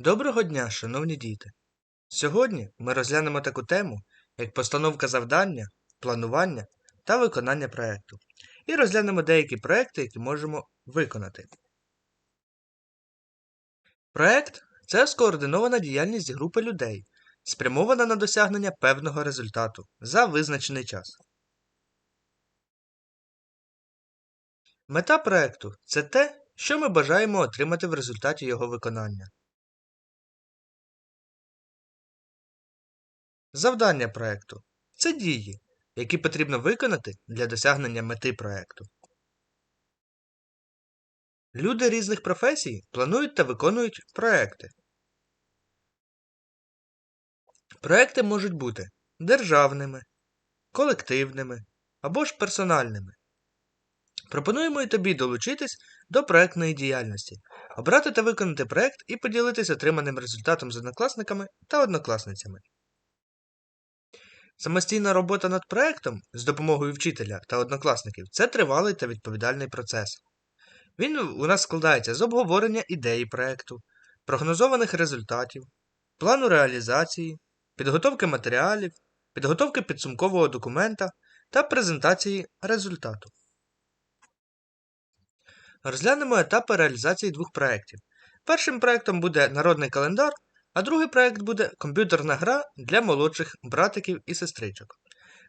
Доброго дня, шановні діти! Сьогодні ми розглянемо таку тему, як постановка завдання, планування та виконання проєкту. І розглянемо деякі проєкти, які можемо виконати. Проєкт це скоординована діяльність групи людей, спрямована на досягнення певного результату за визначений час. Мета проєкту це те, що ми бажаємо отримати в результаті його виконання. Завдання проекту це дії, які потрібно виконати для досягнення мети проекту. Люди різних професій планують та виконують проекти. Проекти можуть бути державними, колективними або ж персональними. Пропонуємо і тобі долучитись до проектної діяльності, обрати та виконати проект і поділитись отриманим результатом з однокласниками та однокласницями. Самостійна робота над проектом з допомогою вчителя та однокласників це тривалий та відповідальний процес. Він у нас складається з обговорення ідеї проекту, прогнозованих результатів, плану реалізації, підготовки матеріалів, підготовки підсумкового документа та презентації результату. Розглянемо етапи реалізації двох проєктів. Першим проєктом буде народний календар, а другий проєкт буде комп'ютерна гра для молодших братиків і сестричок.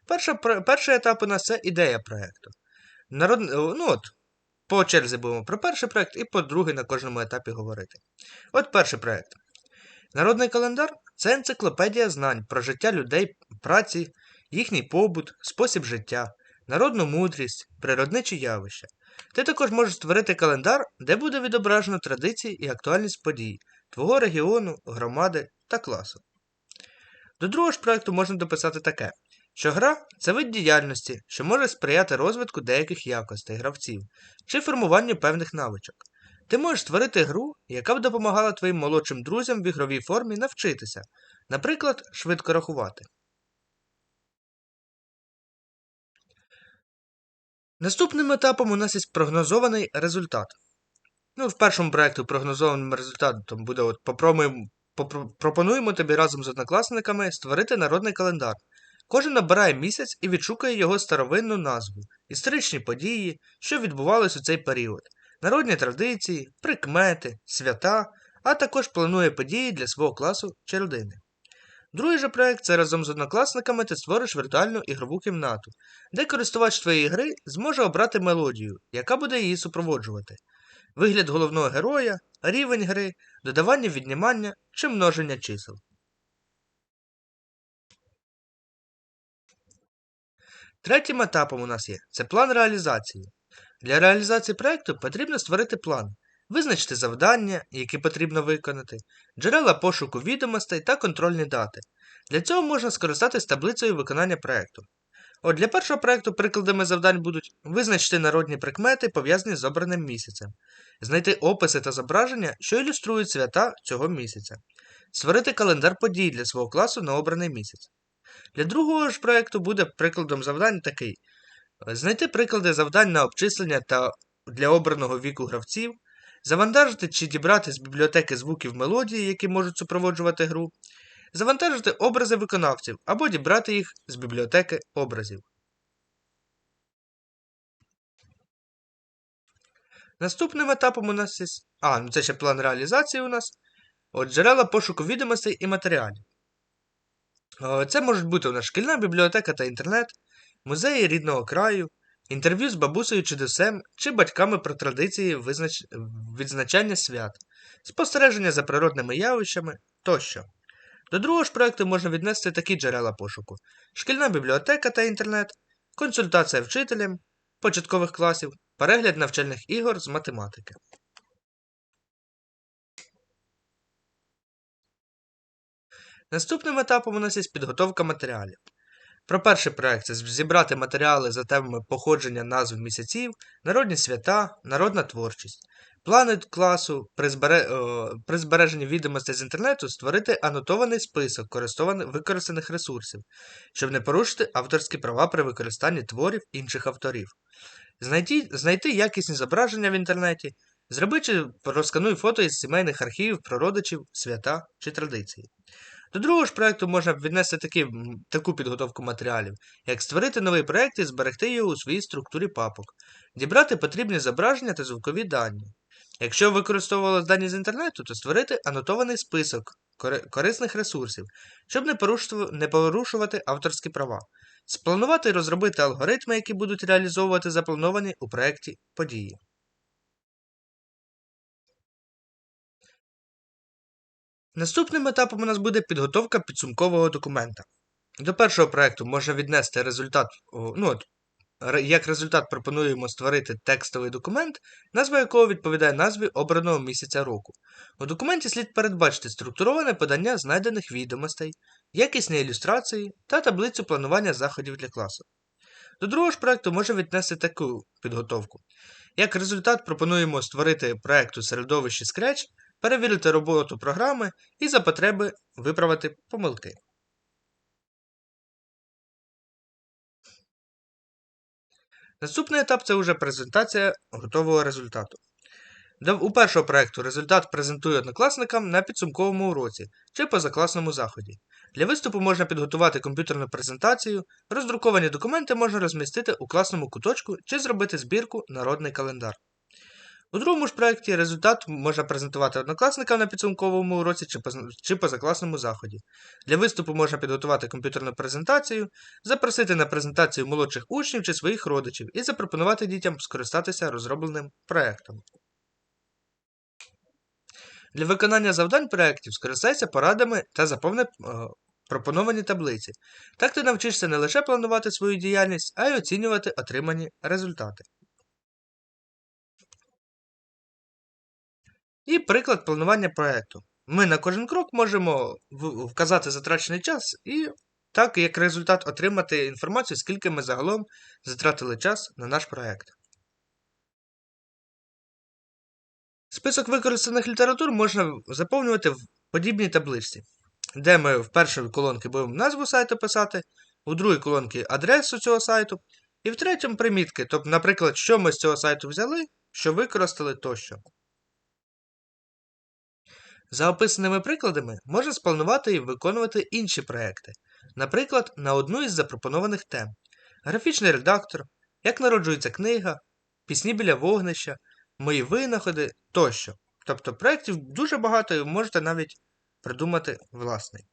Перша, Перший етап у нас це ідея проєкту. Народ... Ну от, По черзі будемо про перший проєкт і по другий на кожному етапі говорити. От перший проєкт. Народний календар це енциклопедія знань про життя людей, праці, їхній побут, спосіб життя, народну мудрість, природничі явища. Ти також можеш створити календар, де буде відображено традиції і актуальність подій твого регіону, громади та класу. До другого ж проєкту можна дописати таке, що гра це вид діяльності, що може сприяти розвитку деяких якостей гравців чи формуванню певних навичок. Ти можеш створити гру, яка б допомагала твоїм молодшим друзям в ігровій формі навчитися, наприклад, швидко рахувати. Наступним етапом у нас є прогнозований результат. Ну, В першому проєкту прогнозованим результатом буде от попробуємо, пропонуємо тобі разом з однокласниками створити народний календар. Кожен набирає місяць і відшукає його старовинну назву, історичні події, що відбувалися у цей період, народні традиції, прикмети, свята, а також планує події для свого класу чи родини. Другий же проект це разом з однокласниками ти створиш віртуальну ігрову кімнату, де користувач твоєї гри зможе обрати мелодію, яка буде її супроводжувати, вигляд головного героя, рівень гри, додавання віднімання чи множення чисел. Третім етапом у нас є це план реалізації. Для реалізації проєкту потрібно створити план, визначити завдання, які потрібно виконати, джерела пошуку відомостей та контрольні дати. Для цього можна скористатись таблицею виконання проєкту. От Для першого проєкту прикладами завдань будуть визначити народні прикмети, пов'язані з обраним місяцем, знайти описи та зображення, що ілюструють свята цього місяця, створити календар подій для свого класу на обраний місяць. Для другого ж проєкту буде прикладом завдань такий: знайти приклади завдань на обчислення та для обраного віку гравців, завантажити чи дібрати з бібліотеки звуків мелодії, які можуть супроводжувати гру, завантажити образи виконавців або дібрати їх з бібліотеки образів. Наступним етапом у нас є. А, ну це ще план реалізації у нас. От Джерела пошуку відомостей і матеріалів. Це можуть бути у нас шкільна бібліотека та інтернет, музеї рідного краю, інтерв'ю з бабусею чи десем, чи батьками про традиції визнач... відзначання свят, спостереження за природними явищами тощо. До другого ж проєкту можна віднести такі джерела пошуку: шкільна бібліотека та інтернет, консультація вчителям початкових класів, перегляд навчальних ігор з математики. Наступним етапом у нас є підготовка матеріалів. Про перший проект це зібрати матеріали за темами походження назв місяців, народні свята, народна творчість. Плани класу при, збере... при збереженні відомостей з інтернету створити анотований список використаних ресурсів, щоб не порушити авторські права при використанні творів інших авторів. Знайти, знайти якісні зображення в інтернеті, Зроби чи розкануй фото із сімейних архівів про родичів, свята чи традиції. До другого ж проєкту можна віднести такі, таку підготовку матеріалів, як створити новий проєкт і зберегти його у своїй структурі папок, дібрати потрібні зображення та звукові дані. Якщо використовувалися дані з інтернету, то створити анотований список корисних ресурсів, щоб не порушувати авторські права, спланувати і розробити алгоритми, які будуть реалізовувати заплановані у проєкті події. Наступним етапом у нас буде підготовка підсумкового документа. До першого проєкту можна віднести результат, ну от, як результат пропонуємо створити текстовий документ, назва якого відповідає назві обраного місяця року. У документі слід передбачити структуроване подання знайдених відомостей, якісні ілюстрації та таблицю планування заходів для класу. До другого ж проєкту можна віднести таку підготовку. Як результат пропонуємо створити проєкт у середовищі Scratch, перевірити роботу програми і за потреби виправити помилки. Наступний етап це вже презентація готового результату. У першого проєкту результат презентує однокласникам на підсумковому уроці чи позакласному заході. Для виступу можна підготувати комп'ютерну презентацію, роздруковані документи можна розмістити у класному куточку чи зробити збірку Народний календар. У другому ж проєкті результат можна презентувати однокласникам на підсумковому уроці чи позакласному заході. Для виступу можна підготувати комп'ютерну презентацію, запросити на презентацію молодших учнів чи своїх родичів і запропонувати дітям скористатися розробленим проєктом. Для виконання завдань проєктів скористайся порадами та заповни е, пропоновані таблиці. Так ти навчишся не лише планувати свою діяльність, а й оцінювати отримані результати. І приклад планування проєкту. Ми на кожен крок можемо вказати затрачений час і так, як результат, отримати інформацію, скільки ми загалом затратили час на наш проєкт. Список використаних літератур можна заповнювати в подібній табличці, де ми в першій колонці будемо назву сайту писати, у другій колонці адресу цього сайту, і в третьому примітки, тобто, наприклад, що ми з цього сайту взяли, що використали тощо. За описаними прикладами можна спланувати і виконувати інші проекти, наприклад, на одну із запропонованих тем: графічний редактор, як народжується книга, пісні біля вогнища, мої винаходи тощо. Тобто проєктів дуже багато і можете навіть придумати власний.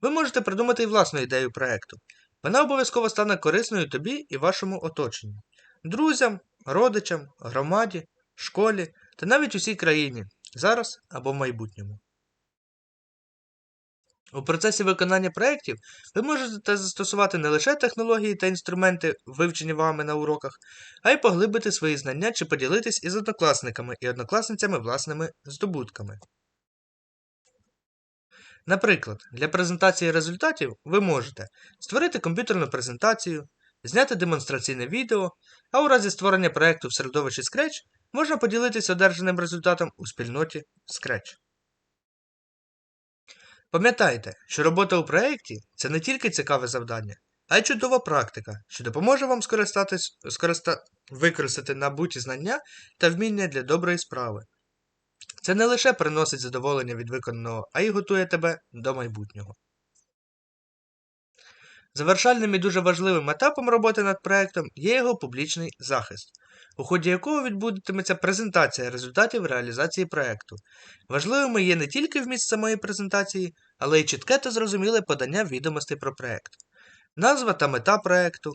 Ви можете придумати і власну ідею проєкту. Вона обов'язково стане корисною тобі і вашому оточенню, друзям, родичам, громаді, школі та навіть усій країні зараз або в майбутньому. У процесі виконання проєктів ви можете застосувати не лише технології та інструменти, вивчені вами на уроках, а й поглибити свої знання чи поділитись із однокласниками і однокласницями власними здобутками. Наприклад, для презентації результатів ви можете створити комп'ютерну презентацію, зняти демонстраційне відео, а у разі створення проєкту в середовищі Scratch можна поділитися одержаним результатом у спільноті Scratch. Пам'ятайте, що робота у проєкті це не тільки цікаве завдання, а й чудова практика, що допоможе вам скориста... використати набуті знання та вміння для доброї справи. Це не лише приносить задоволення від виконаного, а й готує тебе до майбутнього. Завершальним і дуже важливим етапом роботи над проєктом є його публічний захист у ході якого відбудетиметься презентація результатів реалізації проєкту. Важливими є не тільки вміст самої презентації, але й чітке та зрозуміле подання відомостей про проєкт, назва та мета проєкту,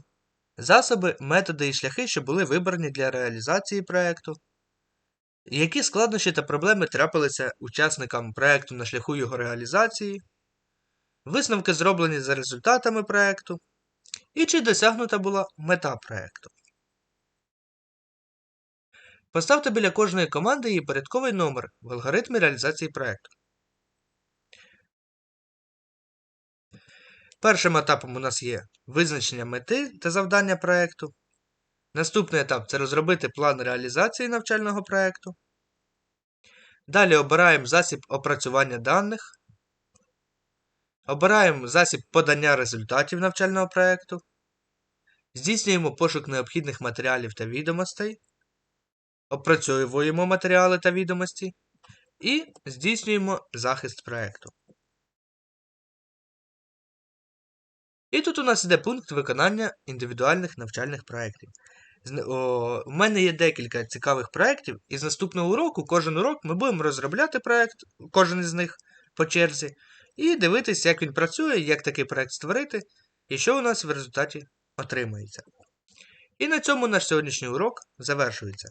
засоби, методи і шляхи, що були вибрані для реалізації проєкту, які складнощі та проблеми трапилися учасникам проєкту на шляху його реалізації, висновки зроблені за результатами проєкту, і чи досягнута була мета проєкту. Поставте біля кожної команди її порядковий номер в алгоритмі реалізації проєкту. Першим етапом у нас є визначення мети та завдання проєкту. Наступний етап це розробити план реалізації навчального проєкту. Далі обираємо засіб опрацювання даних. Обираємо засіб подання результатів навчального проєкту. Здійснюємо пошук необхідних матеріалів та відомостей. Опрацьовуємо матеріали та відомості і здійснюємо захист проєкту. І тут у нас йде пункт виконання індивідуальних навчальних проєктів. У мене є декілька цікавих проєктів, і з наступного уроку, кожен урок, ми будемо розробляти проєкт, кожен із них по черзі, і дивитися, як він працює, як такий проєкт створити, і що у нас в результаті отримується. І на цьому наш сьогоднішній урок завершується.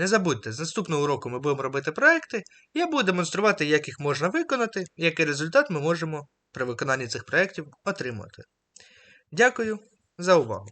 Не забудьте, з наступного уроку ми будемо робити проекти, я буду демонструвати, як їх можна виконати, який результат ми можемо при виконанні цих проєктів отримати. Дякую за увагу!